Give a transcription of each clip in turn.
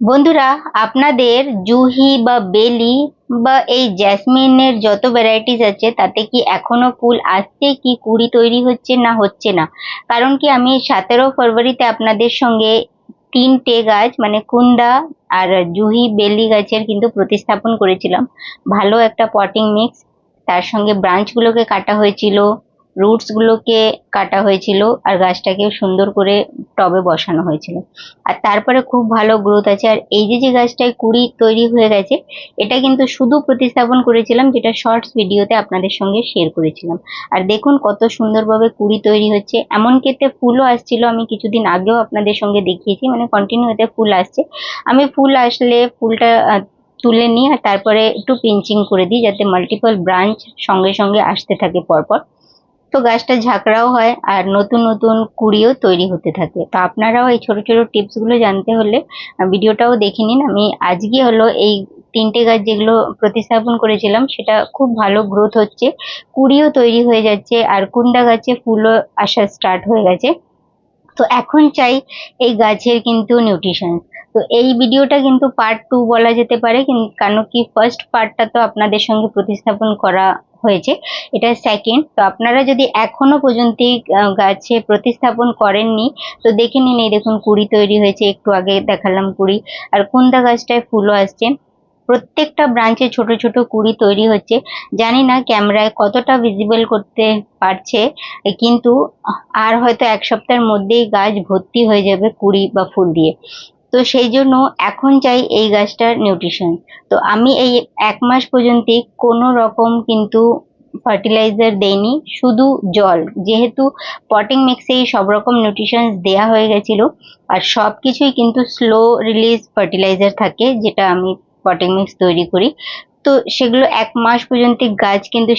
বন্ধুরা, আপনাদের জুহি বা বেলি বা এই জ্যাসমিনের যত ভ্যারাইটিস আছে, তাতে কি এখনও ফুল আসছে, কি কুড়ি তৈরি হচ্ছে না হচ্ছে না? কারণ কি আমি সতেরো ফেব্রুয়ারিতে আপনাদের সঙ্গে তিনটে গাছ মানে কুন্দা আর জুহি বেলি গাছের কিন্তু প্রতিস্থাপন করেছিলাম। ভালো একটা পটিং মিক্স তার সঙ্গে ব্রাঞ্চগুলোকে কাটা হয়েছিল। রুটস গুলোকে কাটা হয়েছিল আর গাছটাকে সুন্দর করে টবে বসানো হয়েছিল। আর তারপরে খুব ভালো গ্রোথ আছে। আর এই যে যে গাছটায় কুড়ি তৈরি হয়ে গেছে, এটা কিন্তু শুধু প্রতিস্থাপন করেছিলাম, যেটা শর্টস ভিডিওতে আপনাদের সঙ্গে শেয়ার করেছিলাম। আর দেখুন কত সুন্দরভাবে কুড়ি তৈরি হচ্ছে। এমন কেতে ফুলও আসছিল, আমি কিছুদিন আগেও আপনাদের সঙ্গে দেখিয়েছি মানে কন্টিনিউ এতে ফুল আসছে। আমি ফুল আসলে ফুলটা তুলে নিই আর তারপরে একটু পিঞ্চিং করে দিই, যাতে মাল্টিপল ব্রাঞ্চ সঙ্গে সঙ্গে আসতে থাকে পরপর। তো গাছটা ঝাঁকড়াও হয় আর নতুন নতুন কুড়িও তৈরি হতে থাকে। তো আপনারাও এই ছোট ছোট টিপসগুলো জানতে হলে ভিডিওটাও দেখে নিন। আমি আজকে হলো এই তিনটে গাছ যেগুলো প্রতিস্থাপন করেছিলাম, সেটা খুব ভালো গ্রোথ হচ্ছে, কুড়িও তৈরি হয়ে যাচ্ছে আর কুন্দা গাছে ফুলও আসা স্টার্ট হয়ে গেছে। তো এখন চাই এই গাছের কিন্তু নিউট্রিশন তো এই ভিডিওটা কিন্তু পার্ট টু বলা যেতে পারে কারণ কি ফার্স্ট পার্টটা তো আপনাদের সঙ্গে প্রতিস্থাপন করা হয়েছে। এটা সেকেন্ড তো আপনারা যদি এখনও পর্যন্ত গাছে প্রতিস্থাপন করেননি, তো দেখে নিন এই দেখুন কুড়ি তৈরি হয়েছে। একটু আগে দেখালাম কুড়ি। আর কুন্দা গাছটায় ফুলও আসছে? প্রত্যেকটা ব্রাঞ্চে ছোট ছোট কুড়ি তৈরি হচ্ছে। জানি না ক্যামেরায় কতটা ভিজিবল করতে পারছে, কিন্তু আর হয়তো এক সপ্তাহের মধ্যেই গাছ ভর্তি হয়ে যাবে কুড়ি বা ফুল দিয়ে। তো সেই জন্য এখন চাই এই গাছটার নিউট্রিশন তো আমি এই এক মাস পর্যন্ত কোনো রকম কিন্তু ফার্টিলাইজার দেইনি, শুধু জল। যেহেতু পটিং মিক্সেই সব রকম নিউট্রিশনস দেয়া হয়ে গেছিল, আর সব কিছুই কিন্তু স্লো রিলিজ ফার্টিলাইজার থাকে, যেটা আমি পটিং মিক্স তৈরি করি। তো সেগুলো এক মাস পর্যন্ত গাছ কিন্তু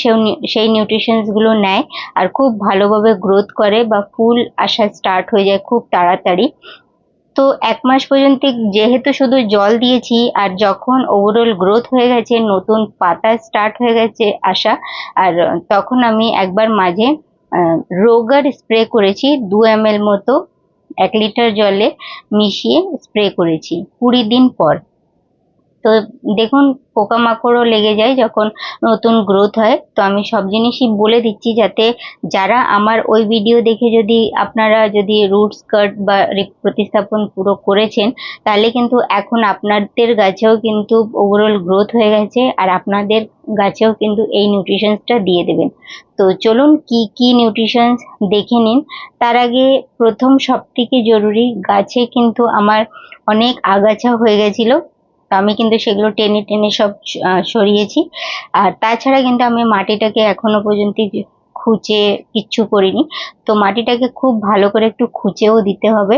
সেই নিউট্রিশনসগুলো নেয়, আর খুব ভালোভাবে গ্রোথ করে বা ফুল আসা স্টার্ট হয়ে যায় খুব তাড়াতাড়ি। তো এক মাস পর্যন্ত যেহেতু শুধু জল দিয়েছি, আর যখন ওভারঅল গ্রোথ হয়ে গেছে, নতুন পাতা স্টার্ট হয়ে গেছে আসা, আর তখন আমি একবার মাঝে রোগার স্প্রে করেছি, দু এম মতো, এক লিটার জলে মিশিয়ে স্প্রে করেছি কুড়ি দিন পর। তো দেখুন, পোকামাকড়ও লেগে যায় যখন নতুন গ্রোথ হয়। তো আমি সব জিনিসই বলে দিচ্ছি যাতে যারা আমার ওই ভিডিও দেখে যদি আপনারা যদি রুট স্কার্ট বা প্রতিস্থাপন পুরো করেছেন, তাহলে কিন্তু এখন আপনাদের গাছেও কিন্তু ওভারঅল গ্রোথ হয়ে গেছে আর আপনাদের গাছেও কিন্তু এই নিউট্রিশনসটা দিয়ে দেবেন। তো চলুন কি কি নিউট্রিশনস দেখে নিন। তার আগে প্রথম সব থেকে জরুরি, গাছে কিন্তু আমার অনেক আগাছা হয়ে গেছিল। তো আমি কিন্তু সেগুলো টেনে টেনে সব সরিয়েছি। আর তাছাড়া কিন্তু আমি মাটিটাকে এখনও পর্যন্ত খুঁচে কিচ্ছু করিনি। তো মাটিটাকে খুব ভালো করে একটু খুঁচেও দিতে হবে,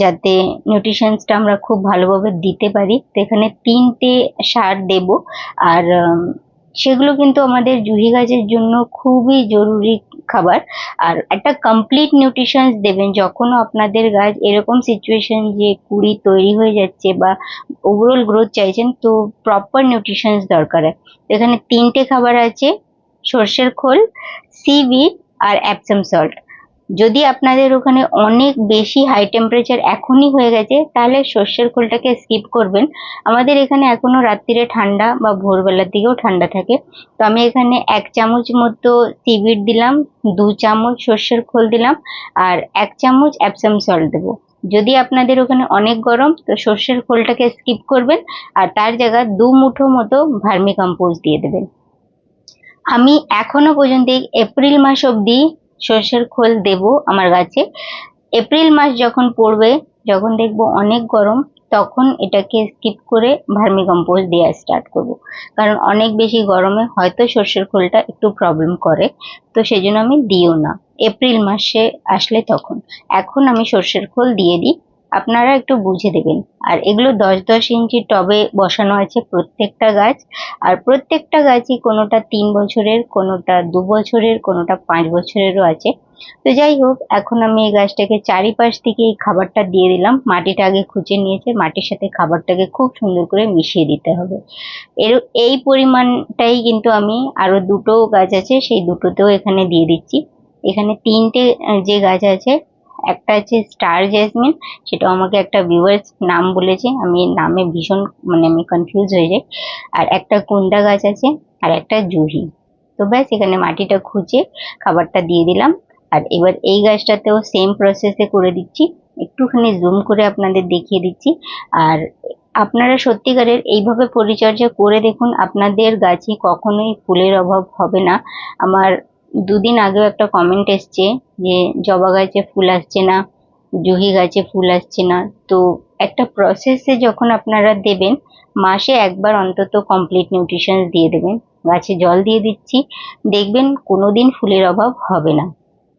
যাতে নিউট্রিশনসটা আমরা খুব ভালোভাবে দিতে পারি। তো এখানে তিনটে সার দেব। আর সেগুলো কিন্তু আমাদের জুহি গাছের জন্য খুবই জরুরি খাবার। আর একটা কমপ্লিট নিউট্রিশনস দেবেন, যখনও আপনাদের গাছ এরকম সিচুয়েশন যে কুড়ি তৈরি হয়ে যাচ্ছে বা ওভারঅল গ্রোথ চাইছেন, তো প্রপার নিউট্রিশনস দরকার। এখানে তিনটে খাবার আছে, সর্ষের খোল সি বিট আর অ্যাপসাম সল্ট যদি আপনাদের ওখানে অনেক বেশি হাই টেম্পারেচার এখনই হয়ে গেছে, তাহলে সর্ষের খোলটাকে স্কিপ করবেন। আমাদের এখানে এখনও রাত্রিরে ঠান্ডা বা ভোরবেলার দিকেও ঠান্ডা থাকে। তো আমি এখানে এক চামচ মতো সিভিড দিলাম, দু চামচ সর্ষের খোল দিলাম, আর এক চামচ অ্যাপসাম সল্ট দেবো। যদি আপনাদের ওখানে অনেক গরম, তো সর্ষের খোলটাকে স্কিপ করবেন, আর তার জায়গায় দু মুঠো মতো ভার্মি কম্পোজ দিয়ে দেবেন। আমি এখনও পর্যন্ত এপ্রিল মাস অবধি সর্ষের খোল দেব আমার গাছে। এপ্রিল মাস যখন পড়বে, যখন দেখব অনেক গরম, তখন এটাকে স্কিপ করে ভার্মি কম্পোজ দেওয়া স্টার্ট করব। কারণ অনেক বেশি গরমে হয়তো সর্ষের খোলটা একটু প্রবলেম করে, তো সেজন্য আমি দিও না। এপ্রিল মাসে আসলে তখন। এখন আমি সর্ষের খোল দিয়ে দিই। আপনারা একটু বুঝে দেবেন। আর এগুলো দশ দশ ইঞ্চি টবে বসানো আছে প্রত্যেকটা গাছ। আর প্রত্যেকটা গাছই কোনোটা তিন বছরের, কোনোটা দু বছরের, কোনোটা পাঁচ বছরেরও আছে। তো যাই হোক, এখন আমি এই গাছটাকে চারিপাশ থেকে এই খাবারটা দিয়ে দিলাম। মাটিটা আগে খুঁজে নিয়েছে। মাটির সাথে খাবারটাকে খুব সুন্দর করে মিশিয়ে দিতে হবে। এর, এই পরিমাণটাই কিন্তু আমি আরও দুটো গাছ আছে, সেই দুটোতেও এখানে দিয়ে দিচ্ছি। এখানে তিনটে যে গাছ আছে একটা আছে স্টার জেসমিন সেটাও আমাকে একটা ভিউয়ার্স নাম বলেছে। আমি নামে ভীষণ মানে আমি কনফিউজ হয়ে যাই। আর একটা কুন্দা গাছ আছে, আর একটা জুহি। তো ব্যাস, এখানে মাটিটা খুঁজে খাবারটা দিয়ে দিলাম। আর এবার এই গাছটাতেও সেম প্রসেসে করে দিচ্ছি। একটুখানি জুম করে আপনাদের দেখিয়ে দিচ্ছি। আর আপনারা সত্যিকারের এইভাবে পরিচর্যা করে দেখুন, আপনাদের গাছে কখনোই ফুলের অভাব হবে না। আমার দুদিন আগেও একটা কমেন্ট এসছে যে, জবা গাছে ফুল আসছে না, জুহি গাছে ফুল আসছে না। তো একটা প্রসেসে যখন আপনারা দেবেন, মাসে একবার অন্তত কমপ্লিট নিউট্রিশন দিয়ে দেবেন। গাছে জল দিয়ে দিচ্ছি। দেখবেন কোনো দিন ফুলের অভাব হবে না।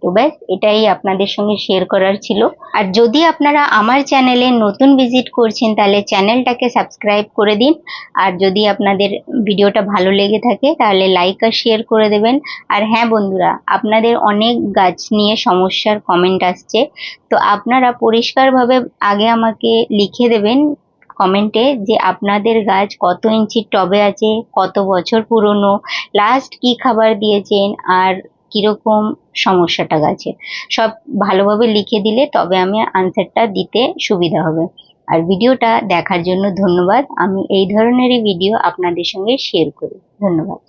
তো ব্যাস, এটাই আপনাদের সঙ্গে শেয়ার করার ছিল। আর যদি আপনারা আমার চ্যানেলে নতুন ভিজিট করছেন, তাহলে চ্যানেলটাকে সাবস্ক্রাইব করে দিন। আর যদি আপনাদের ভিডিওটা ভালো লেগে থাকে, তাহলে লাইক আর শেয়ার করে দেবেন। আর হ্যাঁ বন্ধুরা, আপনাদের অনেক গাছ নিয়ে সমস্যার কমেন্ট আসছে। তো আপনারা পরিষ্কারভাবে আগে আমাকে লিখে দেবেন কমেন্টে যে আপনাদের গাছ কত ইঞ্চির টবে আছে, কত বছর পুরনো লাস্ট কি খাবার দিয়েছেন, আর কীরকম সমস্যাটা গেছে। সব ভালোভাবে লিখে দিলে তবে আমি আনসারটা দিতে সুবিধা হবে। আর ভিডিওটা দেখার জন্য ধন্যবাদ। আমি এই ধরনেরই ভিডিও আপনাদের সঙ্গে শেয়ার করি। ধন্যবাদ।